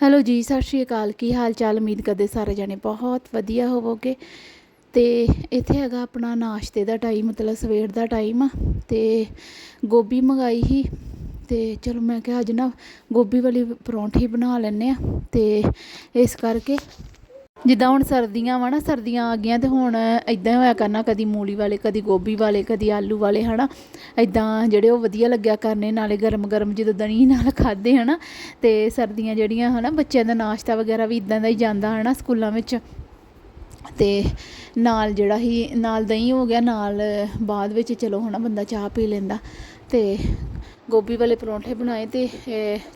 Hello ਜੀ, ਸਤਿ ਸ਼੍ਰੀ ਅਕਾਲ। ਕੀ ਹਾਲ ਚਾਲ? ਉਮੀਦ ਕਰਦੇ ਸਾਰੇ ਜਾਣੇ ਬਹੁਤ ਵਧੀਆ ਹੋਵੋਗੇ। ਤੇ ਇੱਥੇ ਹੈਗਾ ਆਪਣਾ ਨਾਸ਼ਤੇ ਦਾ ਟਾਈਮ ਮਤਲਬ ਸਵੇਰ ਦਾ ਟਾਈਮ ਆ। ਤੇ ਗੋਭੀ ਮੰਗਾਈ ਸੀ। ਤੇ ਚਲੋ ਮੈਂ ਕਿਹਾ ਅੱਜ ਨਾ ਗੋਭੀ ਵਾਲੀ ਪਰੌਂਠੀ ਬਣਾ ਲੈਨੇ ਆ। ਤੇ ਇਸ ਕਰਕੇ ਜਿੱਦਾਂ ਹੁਣ ਸਰਦੀਆਂ ਵਾ ਨਾ, ਸਰਦੀਆਂ ਆ ਗਈਆਂ ਤੇ ਹੁਣ ਇਦਾਂ ਹੋਇਆ ਕਰਨਾ, ਕਦੀ ਮੂਲੀ ਵਾਲੇ, ਕਦੀ ਗੋਭੀ ਵਾਲੇ, ਕਦੀ ਆਲੂ ਵਾਲੇ, ਹਨਾ? ਇਦਾਂ ਜਿਹੜੇ ਉਹ ਵਧੀਆ ਲੱਗਿਆ ਕਰਨੇ, ਨਾਲੇ ਗਰਮ ਗਰਮ ਜਦੋਂ ਦਹੀਂ ਨਾਲ ਖਾਦੇ ਹਨਾ? ਤੇ ਸਰਦੀਆਂ ਜਿਹੜੀਆਂ, ਹਨਾ, ਬੱਚਿਆਂ ਦਾ ਨਾਸ਼ਤਾ ਵਗੈਰਾ ਵੀ ਇਦਾਂ ਦਾ ਹੀ ਜਾਂਦਾ, ਹਨਾ, ਸਕੂਲਾਂ ਵਿੱਚ। ਤੇ ਨਾਲ ਜਿਹੜਾ ਹੀ, ਨਾਲ ਦਹੀਂ ਹੋ ਗਿਆ, ਨਾਲ ਬਾਅਦ ਵਿੱਚ ਚਲੋ, ਹਨਾ, ਬੰਦਾ ਚਾਹ ਪੀ ਲੈਂਦਾ। ਤੇ ਗੋਭੀ ਵਾਲੇ ਪਰੌਂਠੇ ਬਣਾਏ ਤੇ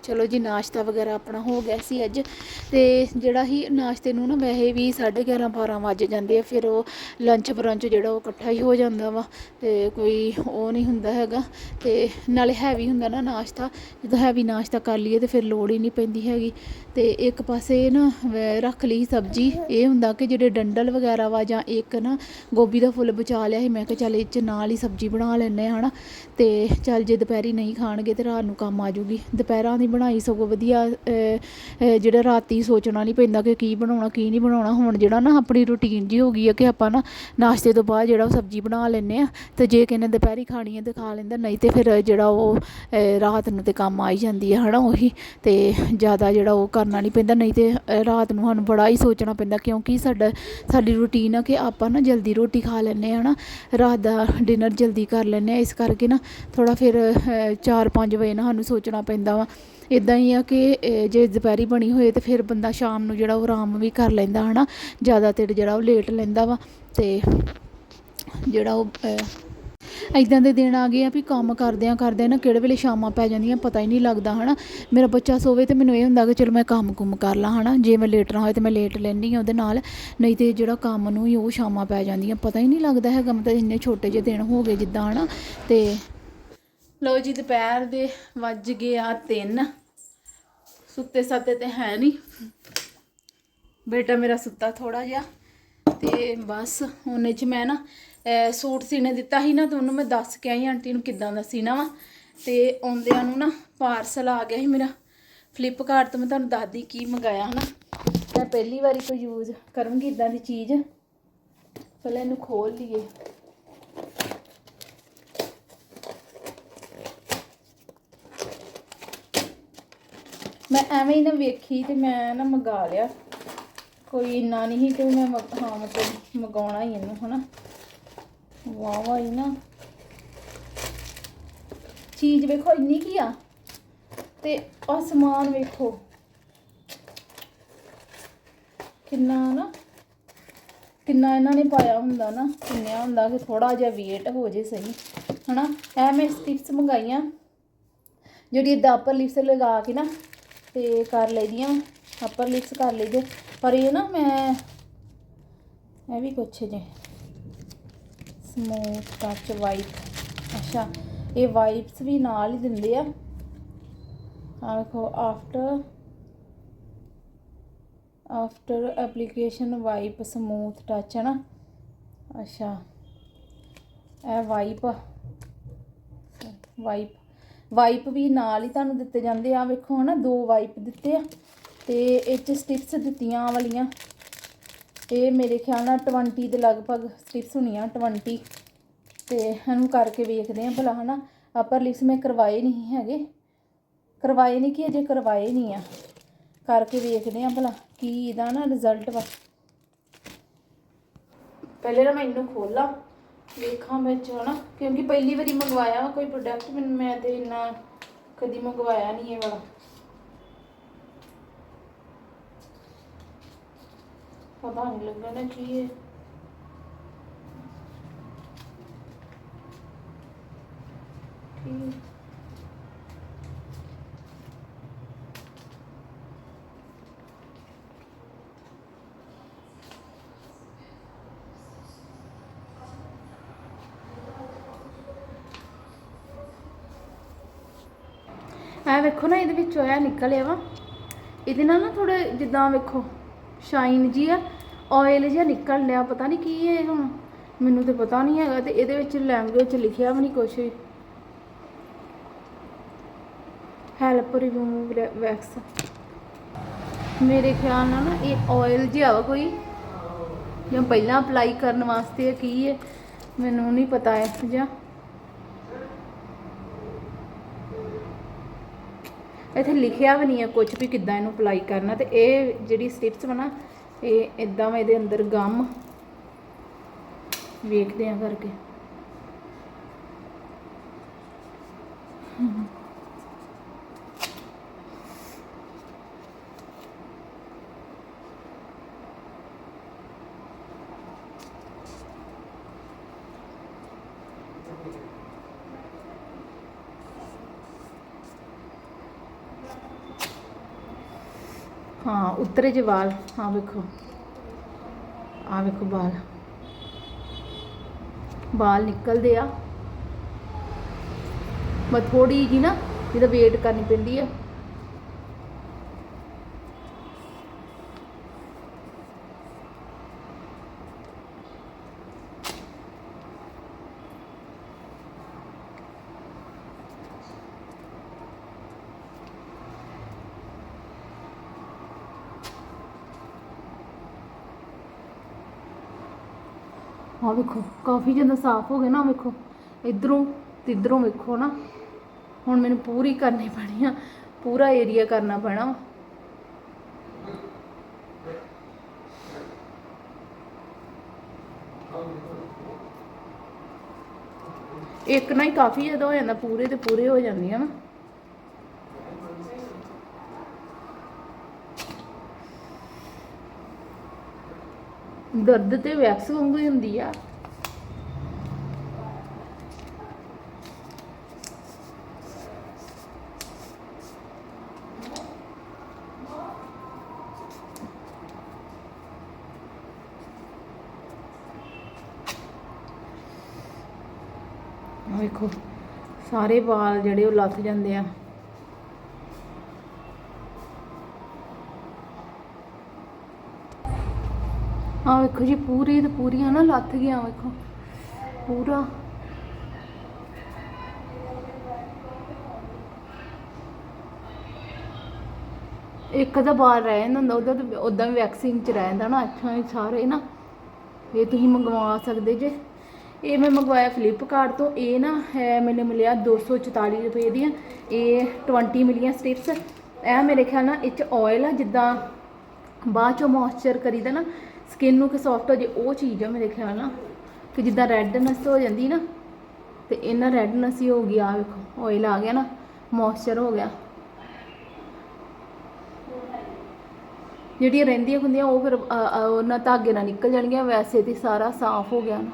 ਚਲੋ ਜੀ, ਨਾਸ਼ਤਾ ਵਗੈਰਾ ਆਪਣਾ ਹੋ ਗਿਆ ਸੀ ਅੱਜ। ਤੇ ਜਿਹੜਾ ਹੀ ਨਾਸ਼ਤੇ ਨੂੰ ਨਾ ਵੈਸੇ ਵੀ 11:30 12 ਵੱਜ ਜਾਂਦੇ ਆ, ਫਿਰ ਉਹ ਲੰਚ ਬਰੰਚ ਜਿਹੜਾ ਉਹ ਇਕੱਠਾ ਹੀ ਹੋ ਜਾਂਦਾ ਵਾ, ਤੇ ਕੋਈ ਉਹ ਨਹੀਂ ਹੁੰਦਾ ਹੈਗਾ। ਤੇ ਨਾਲੇ ਹੈਵੀ ਹੁੰਦਾ ਨਾ ਨਾਸ਼ਤਾ, ਜਦੋਂ ਹੈਵੀ ਨਾਸ਼ਤਾ ਕਰ ਲਈਏ ਤੇ ਫਿਰ ਲੋੜ ਹੀ ਨਹੀਂ ਪੈਂਦੀ ਹੈਗੀ। ਤੇ ਇੱਕ ਪਾਸੇ ਨਾ ਰੱਖ ਲਈ ਸਬਜੀ, ਇਹ ਹੁੰਦਾ ਕਿ ਜਿਹੜੇ ਡੰਡਲ ਵਗੈਰਾ ਵਾ ਜਾਂ ਇੱਕ ਨਾ ਗੋਭੀ ਦਾ ਫੁੱਲ ਬਚਾ ਲਿਆ ਸੀ, ਮੈਂ ਕਿਹਾ ਚੱਲ ਇਹ ਚ ਨਾਲ ਹੀ ਸਬਜੀ ਬਣਾ ਲੈਨੇ ਆ ਹਨਾ। ਤੇ ਚੱਲ ਜੇ ਦੁਪਹਿਰੀ ਨਹੀਂ ਖਾਣਗੇ ਤੇ ਰਾਤ ਨੂੰ ਕੰਮ ਆ ਜੂਗੀ। ਦੁਪਹਿਰਾਂ ਦੀ ਬਣਾਈ ਸਗੋਂ ਵਧੀਆ ਅਹ, ਅਹ, ਜਿਹੜਾ ਰਾਤੀ ਸੋਚਣਾ ਨਹੀਂ ਪੈਂਦਾ ਕਿ ਕੀ ਬਣਾਉਣਾ ਕੀ ਨਹੀਂ ਬਣਾਉਣਾ। ਹੁਣ ਜਿਹੜਾ ਨਾ ਆਪਣੀ ਰੁਟੀਨ ਜੀ ਹੋ ਗਈ ਹੈ ਕਿ ਆਪਾਂ ਨਾ ਨਾਸ਼ਤੇ ਤੋਂ ਬਾਅਦ ਜਿਹੜਾ ਉਹ ਸਬਜੀ ਬਣਾ ਲੈਂਦੇ ਆ ਤੇ ਜੇ ਕਿਸੇ ਨੇ ਦੁਪਹਿਰੀ ਖਾਣੀ ਹੈ ਤੇ ਖਾ ਲੈਂਦਾ ਨਹੀਂ ਤੇ ਫਿਰ ਜਿਹੜਾ ਉਹ ਰਾਤ ਨੂੰ ਤੇ ਕੰਮ ਆਈ ਹੀ ਜਾਂਦੀ ਹੈ ਹਨਾ ਉਹੀ। ਤੇ ਜ਼ਿਆਦਾ ਜਿਹੜਾ ਉਹ ਕਰਨਾ ਨਹੀਂ ਪੈਂਦਾ ਨਹੀਂ ਤੇ ਰਾਤ ਨੂੰ ਸਾਨੂੰ ਬੜਾ ਹੀ ਸੋਚਣਾ ਪੈਂਦਾ ਕਿਉਂਕਿ ਸਾਡਾ ਸਾਡੀ ਰੁਟੀਨ ਆ ਕਿ ਆਪਾਂ ਨਾ ਜਲਦੀ ਰੋਟੀ ਖਾ ਲੈਂਦੇ ਆ ਨਾ ਰਾਤ ਦਾ ਡਿਨਰ ਜਲਦੀ ਕਰ ਲੈਂਦੇ ਆ ਇਸ ਕਰਕੇ ਨਾ ਥੋੜਾ ਫਿਰ 4-5 ਵਜੇ ਨਾ ਸਾਨੂੰ ਸੋਚਣਾ ਪੈਂਦਾ ਵਾ। ਇਦਾਂ ਹੀ ਆ ਕਿ ਜੇ ਦੁਪਹਿਰੀ ਬਣੀ ਹੋਏ ਤੇ ਫਿਰ ਬੰਦਾ ਸ਼ਾਮ ਨੂੰ ਜਿਹੜਾ ਉਹ ਆਰਾਮ ਵੀ ਕਰ ਲੈਂਦਾ ਹਨਾ। ਜ਼ਿਆਦਾ ਤੇੜ ਜਿਹੜਾ ਉਹ ਲੇਟ ਲੈਂਦਾ ਵਾ ਤੇ ਜਿਹੜਾ ਉਹ ਅਹ, ਇਦਾਂ ਦੇ ਦਿਨ ਆ ਗਏ ਆ ਵੀ ਕੰਮ ਕਰਦਿਆਂ ਕਰਦਿਆਂ ਨਾ ਕਿਹੜੇ ਵੇਲੇ ਸ਼ਾਮਾਂ ਪੈ ਜਾਂਦੀਆਂ ਪਤਾ ਹੀ ਨਹੀਂ ਲੱਗਦਾ ਹਨਾ। ਮੇਰਾ ਬੱਚਾ ਸੋਵੇ ਤੇ ਮੈਨੂੰ ਇਹ ਹੁੰਦਾ ਕਿ ਚਲੋ ਮੈਂ ਕੰਮ ਕੁਮ ਕਰ ਲਾਂ ਹਨਾ। ਜੇ ਮੈਂ ਲੇਟ ਨਾ ਹੋਏ ਤੇ ਮੈਂ ਲੇਟ ਲੈਂਦੀ ਆ ਉਹਦੇ ਨਾਲ ਨਹੀਂ ਤੇ ਜਿਹੜਾ ਕੰਮ ਨੂੰ ਹੀ ਉਹ ਸ਼ਾਮਾਂ ਪੈ ਜਾਂਦੀਆਂ ਪਤਾ ਹੀ ਨਹੀਂ ਲੱਗਦਾ ਹੈਗਾ। ਮਤਲਬ ਇੰਨੇ ਛੋਟੇ ਜਿਹੇ ਦਿਨ ਹੋ ਗਏ ਜਿੱਦਾਂ ਹਨਾ। ਤੇ ਲਓ ਜੀ, ਦੁਪਹਿਰ ਦੇ ਵੱਜ ਗਏ ਆ 3 ਸੁੱਤੇ ਸਾਤੇ ਤੇ ਹੈ ਨਹੀਂ ਬੇਟਾ ਮੇਰਾ ਸੁੱਤਾ ਥੋੜਾ ਜਿਹਾ ਤੇ ਬਸ ਉਹਨੇ ਚ ਮੈਂ ਨਾ ਸੂਟ ਸੀਨੇ ਦਿੱਤਾ ਸੀ ਨਾ, ਤੇ ਉਹਨੂੰ ਮੈਂ ਦੱਸ ਕੇ ਆਈ, ਆਂਟੀ ਨੂੰ ਕਿੱਦਾਂ ਦਾ ਸੀਨਾ ਵਾ। ਤੇ ਆਉਂਦਿਆਂ ਨੂੰ ਨਾ ਪਾਰਸਲ ਆ ਗਿਆ ਸੀ ਮੇਰਾ। ਫਲਿੱਪਕਾਰਟ ਤੋਂ ਮੈਂ ਤੁਹਾਨੂੰ ਦੱਸਦੀ ਕੀ ਮੰਗਾਇਆ ਹਨਾ। ਮੈਂ ਪਹਿਲੀ ਵਾਰੀ ਕੋਈ ਯੂਜ਼ ਕਰੂੰਗੀ ਇਦਾਂ ਦੀ ਚੀਜ਼। ਪਹਿਲਾਂ ਇਹਨੂੰ ਖੋਲ ਲਈਏ। ਮੈਂ ਐਵੇਂ ਹੀ ਨਾ ਵੇਖੀ ਤੇ ਮੈਂ ਨਾ ਮੰਗਾ ਲਿਆ। ਕੋਈ ਇੰਨਾ ਨਹੀਂ ਸੀ ਕਿ ਮੈਂ ਮੰਗ- ਹਾਂ, ਮਤਲਬ ਮੰਗਾਉਣਾ ਹੀ ਇਹਨੂੰ, ਹਨਾ। ਵਾਹ ਵਾਹ ਹੀ ਨਾ। ਚੀਜ਼ ਵੇਖੋ, ਇੰਨੀ ਕੀ ਆ? ਤੇ ਆਹ ਵੇਖੋ। ਕਿੰਨਾ ਨਾ, ਕਿੰਨਾ ਇਹਨਾਂ ਨੇ ਪਾਇਆ ਹੁੰਦਾ ਨਾ, ਕਿੰਨਿਆ ਹੁੰਦਾ ਕਿ ਥੋੜਾ ਜਿਹਾ weight ਹੋ ਜੇ ਸਹੀ, ਹਨਾ। ਇਹ ਮੈਂ ਸਟਿਪਸ ਮੰਗਾਈਆਂ, ਜਿਹੜੀ ਇਦਾਂ upper lips ਲਗਾ ਕੇ ਨਾ ਤੇ ਕਰ ਲਈਦੀਆਂ upper ਲਿਪਸ ਕਰ ਲਈਦੇ ਪਰ ਇਹ ਨਾ ਮੈਂ, ਇਹ ਵੀ ਕੁਛ ਜੇ। ਸਮੂਥ ਟੱਚ ਵਾਈਪ ਅੱਛਾ, ਇਹ ਵਾਈਪਸ ਵੀ ਨਾਲ ਹੀ ਦਿੰਦੇ ਆ। ਆ ਵੇਖੋ after after application wipe smooth touch ਹੈ ਨਾ? ਅੱਛਾ, ਇਹ ਵਾਈਪ ਵਾਈਪ ਵਾਈਪ ਵੀ ਨਾਲ ਹੀ ਤੁਹਾਨੂੰ ਦਿੱਤੇ ਜਾਂਦੇ ਆ। ਵੇਖੋ ਹਨਾ, ਦੋ ਵਾਈਪ ਦਿੱਤੇ ਆ ਤੇ ਇਹ ਚ ਸਟਿਪਸ ਦਿੱਤੀਆਂ ਵਾਲੀਆਂ। ਇਹ ਮੇਰੇ ਖਿਆਲ ਨਾਲ 20 ਦੇ ਲਗਭਗ ਸਟਿਪਸ ਹੋਣੀਆਂ 20 ਤੇ ਇਹਨੂੰ ਕਰਕੇ ਵੇਖਦੇ ਆ ਭਲਾ, ਹਨਾ। ਅਪਰ ਲਿਪਸ ਮੈਂ ਕਰਵਾਏ ਨਹੀਂ ਹੈਗੇ। ਕਰਵਾਏ ਨਹੀਂ ਕਿ ਅਜੇ ਕਰਵਾਏ ਨਹੀਂ ਆ। ਕਰਕੇ ਵੇਖਦੇ ਆ ਭਲਾ ਕੀ ਇਹਦਾ ਨਾ ਰਿਜ਼ਲਟ ਵਾ। ਪਹਿਲੇ ਨਾ ਮੈਂ ਇਹਨੂੰ ਖੋਲਾਂ। ਵੇਖਾਂ ਵਿੱਚ ਹਨਾ? ਕਿਉਂਕਿ ਪਹਿਲੀ ਵਾਰੀ ਮੰਗਵਾਇਆ ਕੋਈ ਪ੍ਰੋਡਕਟ ਮੈਨੂੰ ਮੈਂ ਤੇ ਇੰਨਾ ਕਦੀ ਮੰਗਵਾਇਆ ਨਹੀਂ ਇਹ ਵਾਲਾ। ਪਤਾ ਨਹੀਂ ਲੱਗਾ ਨਾ ਕੀ ਹੈ ਠੀਕ। ਇਹ ਵੇਖੋ ਨਾ ਇਹਦੇ ਵਿੱਚੋਂ ਇਹ ਨਿਕਲਿਆ ਵਾ। ਇਹਦੇ ਨਾਲ ਨਾ ਥੋੜੇ ਜਿੱਦਾਂ ਵੇਖੋ ਸ਼ਾਈਨ ਜੀ ਆ ਆਇਲ ਜਿਹਾ ਨਿਕਲ ਲਿਆ ਪਤਾ ਨਹੀਂ ਕੀ ਹੈ ਇਹ ਹੁਣ। ਮੈਨੂੰ ਤੇ ਪਤਾ ਨਹੀਂ ਹੈਗਾ ਤੇ ਇਹਦੇ ਵਿੱਚ ਲੈਂਗੁਏਜ ਚ ਲਿਖਿਆ ਵੀ ਨਹੀਂ ਕੁਛ ਵੀ। ਹੈਲਪ ਰਿਮੂਵ ਵੈਕਸ ਮੇਰੇ ਖਿਆਲ ਨਾਲ ਨਾ ਇਹ ਆਇਲ ਜਿਹਾ ਵਾ ਕੋਈ ਜਾਂ ਪਹਿਲਾਂ ਅਪਲਾਈ ਕਰਨ ਵਾਸਤੇ ਹੈ, ਕੀ ਹੈ ਮੈਨੂੰ ਨਹੀਂ ਪਤਾ ਹੈ ਜਾਂ ਇੱਥੇ ਲਿਖਿਆ ਵੀ ਨਹੀਂ ਹੈ ਕੁਝ ਵੀ ਕਿੱਦਾਂ ਇਹਨੂੰ ਅਪਲਾਈ ਕਰਨਾ ਤੇ ਇਹ ਜਿਹੜੀ ਸਟਿਪਸ ਵਾ ਨਾ, ਇਹ ਇਦਾਂ ਵਾ ਇਹਦੇ ਅੰਦਰ ਗਮ ਵੇਖਦੇ ਆ ਕਰਕੇ। ਹਾਂ, ਉੱਤਰੇ ਜੇ ਵਾਲ। ਹਾਂ ਵੇਖੋ। ਆ ਵੇਖੋ ਵਾਲ। ਵਾਲ ਨਿਕਲਦੇ ਆ। ਮੈਂ ਥੋੜੀ ਜੀ ਨਾ ਇਹਦਾ ਵੇਟ ਕਰਨੀ ਪੈਂਦੀ ਆ। ਆ ਵੇਖੋ, ਕਾਫੀ ਜ਼ਿਆਦਾ ਸਾਫ਼ ਹੋ ਗਿਆ ਨਾ, ਵੇਖੋ ਇਧਰੋਂ ਤੇ ਇਧਰੋਂ ਵੇਖੋ ਨਾ, ਹੁਣ ਮੈਨੂੰ ਪੂਰੀ ਕਰਨੀ ਪੈਣੀ ਆ, ਪੂਰਾ ਏਰੀਆ ਕਰਨਾ ਪੈਣਾ ਵਾ। ਇੱਕ ਨਾ ਹੀ ਕਾਫੀ ਜ਼ਿਆਦਾ ਹੋ ਜਾਂਦਾ, ਪੂਰੇ ਤੇ ਪੂਰੇ ਹੋ ਜਾਂਦੀਆਂ ਨਾ ਦਰਦ ਤੇ ਵੈਕਸ ਵਾਂਗੂ ਹੀ ਹੁੰਦੀ ਆ। ਵੇਖੋ, ਸਾਰੇ ਵਾਲ ਜਿਹੜੇ ਉਹ ਲੱਥ ਜਾਂਦੇ ਆ। ਆ ਵੇਖੋ ਜੀ, ਪੂਰੀ ਤੇ ਪੂਰੀਆਂ ਨਾ ਲੱਥ ਗਈਆਂ ਵੇਖੋ। ਪੂਰਾ। ਇੱਕ ਦਾ ਬਾਹਰ ਰਹਿ ਜਾਂਦਾ ਹੁੰਦਾ ਉਹਦਾ ਉਦਾਂ ਵੀ ਵੈਕਸਿੰਗ ਚ ਰਹਿ ਜਾਂਦਾ ਨਾ, ਅੱਛਾ ਇਹ ਸਾਰੇ ਨਾ। ਇਹ ਤੁਸੀਂ ਮੰਗਵਾ ਸਕਦੇ ਜੇ। ਇਹ ਮੈਂ ਮੰਗਵਾਇਆ ਫਲਿੱਪਕਾਰਟ ਤੋਂ। ਇਹ ਨਾ ਹੈ, ਮੈਨੂੰ ਮਿਲਿਆ 244 ਰੁਪਏ ਦੀਆਂ। ਇਹ 20 ਮਿਲੀਆਂ ਸਟਿਪਸ ਇਹ ਮੇਰੇ ਖਿਆਲ ਨਾਲ ਇਹ ਚ ਆਇਲ ਆ, ਜਿੱਦਾਂ ਬਾਅਦ ਚੋਂ ਮੋਇਸਚਰ ਕਰੀਦਾ ਨਾ ਸਕਿਨ ਨੂੰ ਕਿ ਸੌਫਟ ਹੋ ਜੇ ਉਹ ਚੀਜ਼ ਆ ਮੇਰੇ ਖਿਆਲ ਨਾਲ ਕਿ ਜਿੱਦਾਂ ਰੈਡਨੈਸ ਹੋ ਜਾਂਦੀ ਨਾ ਤੇ ਇਹਨਾਂ ਰੈਡਨੈਸ ਹੀ ਹੋ ਗਈ ਆ ਵੇਖੋ ਆਇਲ ਆ ਗਿਆ ਨਾ ਮੋਇਸਚਰ ਹੋ ਗਿਆ। ਜਿਹੜੀਆਂ ਰਹਿੰਦੀਆਂ ਹੁੰਦੀਆਂ ਉਹ ਫਿਰ ਅ, ਅ, ਉਹਨਾਂ ਧਾਗੇ ਨਾਲ ਨਿਕਲ ਜਾਣਗੀਆਂ ਵੈਸੇ ਤੇ ਸਾਰਾ ਸਾਫ਼ ਹੋ ਗਿਆ ਨਾ।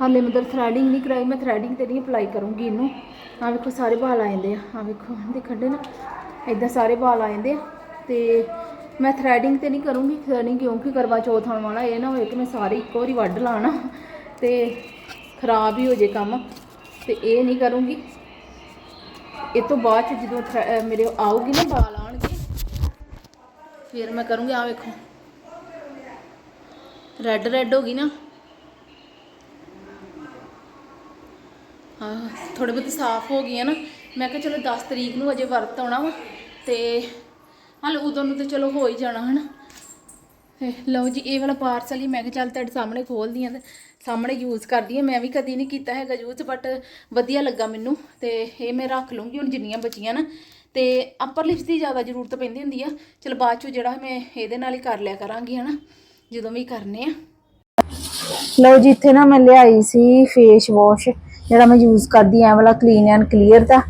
ਹਾਲੇ ਮਤਲਬ ਥਰੈਡਿੰਗ ਨਹੀਂ ਕਰਾਈ ਮੈਂ ਥਰੈਡਿੰਗ ਤੇ ਨਹੀਂ ਅਪਲਾਈ ਕਰੂੰਗੀ ਇਹਨੂੰ। ਆ ਵੇਖੋ ਸਾਰੇ ਵਾਲ ਆ ਜਾਂਦੇ ਆ ਆ ਵੇਖੋ ਦੇਖਣ ਦੇ ਨਾ ਇਦਾਂ ਸਾਰੇ ਵਾਲ ਆ ਜਾਂਦੇ ਆ ਤੇ ਮੈਂ ਥਰੈਡਿੰਗ ਤੇ ਨਹੀਂ ਕਰੂੰਗੀ ਥਰੈਡਿੰਗ ਕਿਉਂਕਿ ਕਰਵਾ ਚੌਥ ਆਉਣ ਵਾਲਾ? ਇਹ ਨਾ ਹੋਏ ਕਿ ਮੈਂ ਸਾਰੇ ਇੱਕੋ ਵਾਰੀ ਵੱਢ ਲਾਣਾ ਤੇ ਖਰਾਬ ਹੀ ਹੋ ਜੇ ਕੰਮ। ਤੇ ਇਹ ਨਹੀਂ ਕਰੂੰਗੀ। ਇਹ ਤੋਂ ਬਾਅਦ ਚ ਜਦੋਂ ਥਰੈ- ਮੇਰੇ ਆਊਗੀ ਨਾ ਬਾਲ ਆਣਗੇ, ਫਿਰ ਮੈਂ ਕਰੂੰਗੀ ਆ ਵੇਖੋ। ਰੈੱਡ ਰੈੱਡ ਹੋ ਗਈ ਨਾ। ਹਾਂ ਥੋੜੇ ਬਹੁਤ ਸਾਫ਼ ਹੋ ਗਈ ਗਈਆਂ ਨਾ। ਮੈਂ ਕਿਹਾ ਚਲੋ 10 ਤਰੀਕ ਨੂੰ ਅਜੇ ਵਰਤ ਆਉਣਾ ਵਾ ਤੇ ਹਾਲ ਉਦੋਂ ਨੂੰ ਤੇ ਚਲੋ ਹੋ ਹੀ ਜਾਣਾ ਹਨਾ। ਤੇ ਲਓ ਜੀ, ਇਹ ਵਾਲਾ ਪਾਰਸਲ ਹੀ ਮੈਂ ਕਿਹਾ ਚੱਲ ਤੁਹਾਡੇ ਸਾਹਮਣੇ ਖੋਲਦੀ ਆ ਤੇ ਸਾਹਮਣੇ ਯੂਜ਼ ਕਰਦੀ ਆ ਮੈਂ ਵੀ ਕਦੀ ਨਹੀਂ ਕੀਤਾ ਹੈਗਾ ਯੂਜ਼ ਬਟ ਵਧੀਆ ਲੱਗਾ ਮੈਨੂੰ ਤੇ ਇਹ ਮੈਂ ਰੱਖ ਲੂੰਗੀ ਹੁਣ ਜਿੰਨੀਆਂ ਬਚੀਆਂ ਨਾ। ਤੇ ਅਪਰ ਲਿਪਸ ਦੀ ਜ਼ਿਆਦਾ ਜ਼ਰੂਰਤ ਪੈਂਦੀ ਹੁੰਦੀ ਆ। ਚਲ ਬਾਅਦ ਚੋਂ ਜਿਹੜਾ ਮੈਂ ਇਹਦੇ ਨਾਲ ਹੀ ਕਰ ਲਿਆ ਕਰਾਂਗੀ ਹਨਾ, ਜਦੋਂ ਵੀ ਕਰਨੇ ਆ। ਲਓ ਜੀ, ਇੱਥੇ ਨਾ ਮੈਂ ਲਿਆਈ ਸੀ ਫੇਸ ਵਾਸ਼ ਜਿਹੜਾ ਮੈਂ ਯੂਜ਼ ਕਰਦੀ ਆ ਵਾਲਾ ਕਲੀਨ ਐਂਡ ਕਲੀਅਰ ਦਾ।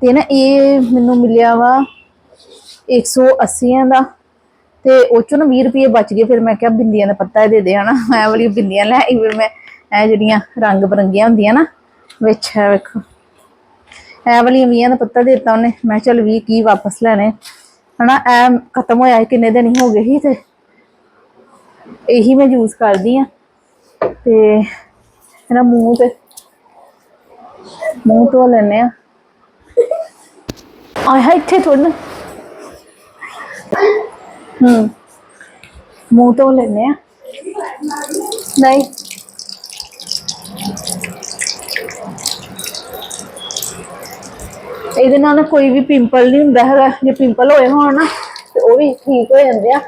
ਤੇ ਨਾ ਇਹ ਮੈਨੂੰ ਮਿਲਿਆ ਵਾ 180 ਦਾ। ਤੇ ਉਹ ਚੋਂ ਨਾ 20 ਰੁਪਏ ਬਚ ਗਏ। ਫਿਰ ਮੈਂ ਕਿਹਾ ਬਿੰਦੀਆਂ ਦਾ ਪੱਤਾ ਇਹ ਦੇ ਦੇ ਹਨਾ। ਐ ਵਾਲੀ ਬਿੰਦੀਆਂ ਲੈ ਆਈ। ਫਿਰ ਮੈਂ ਇਹ ਜਿਹੜੀਆਂ ਰੰਗ ਬਰੰਗੀਆਂ ਹੁੰਦੀਆਂ ਨਾ ਵਿੱਚ ਇਹ ਵੇਖੋ। ਇਹ ਵਾਲੀਆਂ 20 ਦਾ ਪੱਤਾ ਦਿੱਤਾ ਉਹਨੇ। ਮੈਂ ਕਿਹਾ 20 ਕੀ ਵਾਪਸ ਲੈਣੇ। ਹਨਾ ਇਹ ਖਤਮ ਹੋਇਆ ਸੀ, ਕਿੰਨੇ ਦਿਨ ਹੀ ਹੋ ਗਏ ਸੀ ਤੇ ਇਹੀ ਮੈਂ ਯੂਜ਼ ਕਰਦੀ ਆ ਤੇ ਇਹਦਾ ਮੂੰਹ ਤੇ ਮੂੰਹ ਧੋ ਲੈਨੇ ਆ ਆਏ ਇੱਥੇ ਥੋੜਾ ਹੂੰ ਮੂੰਹ ਧੋ ਲੈਨੇ ਆ ਨਹੀਂ ਇਹਦੇ ਨਾਲ ਨਾ ਕੋਈ ਵੀ ਪਿੰਪਲ ਨਹੀਂ ਹੁੰਦਾ ਹੈਗਾ ਜੇ ਪਿੰਪਲ ਹੋਏ ਹੋਣ ਨਾ ਤੇ ਉਹ ਵੀ ਠੀਕ ਹੋ ਜਾਂਦੇ ਆ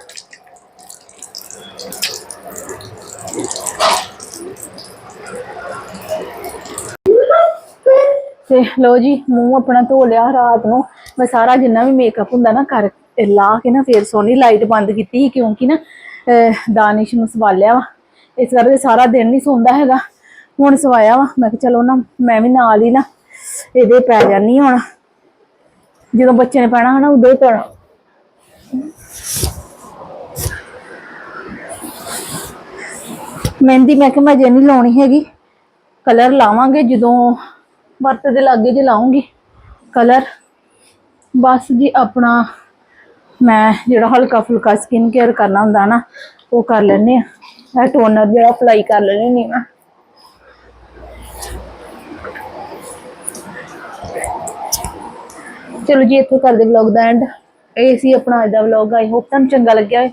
ਤੇ ਲੋ ਜੀ ਮੂੰਹ ਆਪਣਾ ਧੋ ਲਿਆ ਰਾਤ ਨੂੰ ਮੈਂ ਸਾਰਾ ਜਿੰਨਾ ਵੀ ਮੇਕਅਪ ਹੁੰਦਾ ਨਾ ਕਰ ਲਾ ਕੇ ਨਾ ਫੇਰ ਸੋਨੀ ਲਾਈਟ ਬੰਦ ਕੀਤੀ ਸੀ ਕਿਉਂਕਿ ਨਾ ਅਹ, ਦਾਨਿਸ਼ ਨੂੰ ਸਵਾਲਿਆ ਵਾ। ਇਸ ਕਰਕੇ ਸਾਰਾ ਦਿਨ ਨਹੀਂ ਸੌਂਦਾ ਹੈਗਾ। ਹੁਣ ਸਵਾਇਆ ਵਾ। ਮੈਂ ਕਿਹਾ ਚਲੋ ਨਾ ਮੈਂ ਵੀ ਨਾਲ ਹੀ ਨਾ ਇਹਦੇ ਪੈ ਜਾਨੀ ਹੁਣ। ਜਦੋਂ ਬੱਚੇ ਨੇ ਪੈਣਾ ਹਨਾ ਉਦੋਂ ਹੀ ਪੈਣਾ। ਮਹਿੰਦੀ ਮੈਂ ਕਿਹਾ ਮੈਂ ਜੇ ਨਹੀਂ ਲਾਉਣੀ ਹੈਗੀ। ਕਲਰ ਲਾਵਾਂਗੇ ਜਦੋਂ ਵਰਤ ਦੇ ਲਾਗੇ ਜੇ ਲਾਉਂਗੀ। ਕਲਰ। ਬਸ ਜੀ ਆਪਣਾ ਮੈਂ ਜਿਹੜਾ ਹਲਕਾ ਫੁਲਕਾ ਸਕਿਨ ਕੇਅਰ ਕਰਨਾ ਹੁੰਦਾ ਨਾ, ਉਹ ਕਰ ਲੈਨੇ ਆ ਇਹ ਟੋਨਰ ਜਿਹੜਾ ਅਪਲਾਈ ਕਰ ਲੈਣੀ ਨਹੀਂ ਮੈਂ। ਚਲੋ ਜੀ, ਇੱਥੇ ਕਰਦੇ ਵਲੌਗ ਦਾ ਐਂਡ ਇਹ ਸੀ ਆਪਣਾ ਅੱਜ ਦਾ ਵਲੌਗ ਆਈ ਹੋਪ ਤੁਹਾਨੂੰ ਚੰਗਾ ਲੱਗਿਆ ਹੋਵੇ।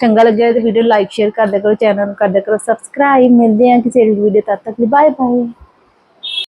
ਚੰਗਾ ਲੱਗਿਆ ਤਾਂ ਵੀਡੀਓ ਲਾਈਕ ਸ਼ੇਅਰ ਕਰਦੇ ਕਰੋ ਚੈਨਲ ਨੂੰ ਕਰਦੇ ਕਰੋ। ਸਬਸਕ੍ਰਾਈਬ ਮਿਲਦੇ ਆ ਕਿਸੇ ਅਗਲੀ ਵੀਡੀਓ ਤਦ ਤੱਕ ਬਾਏ ਬਾਏ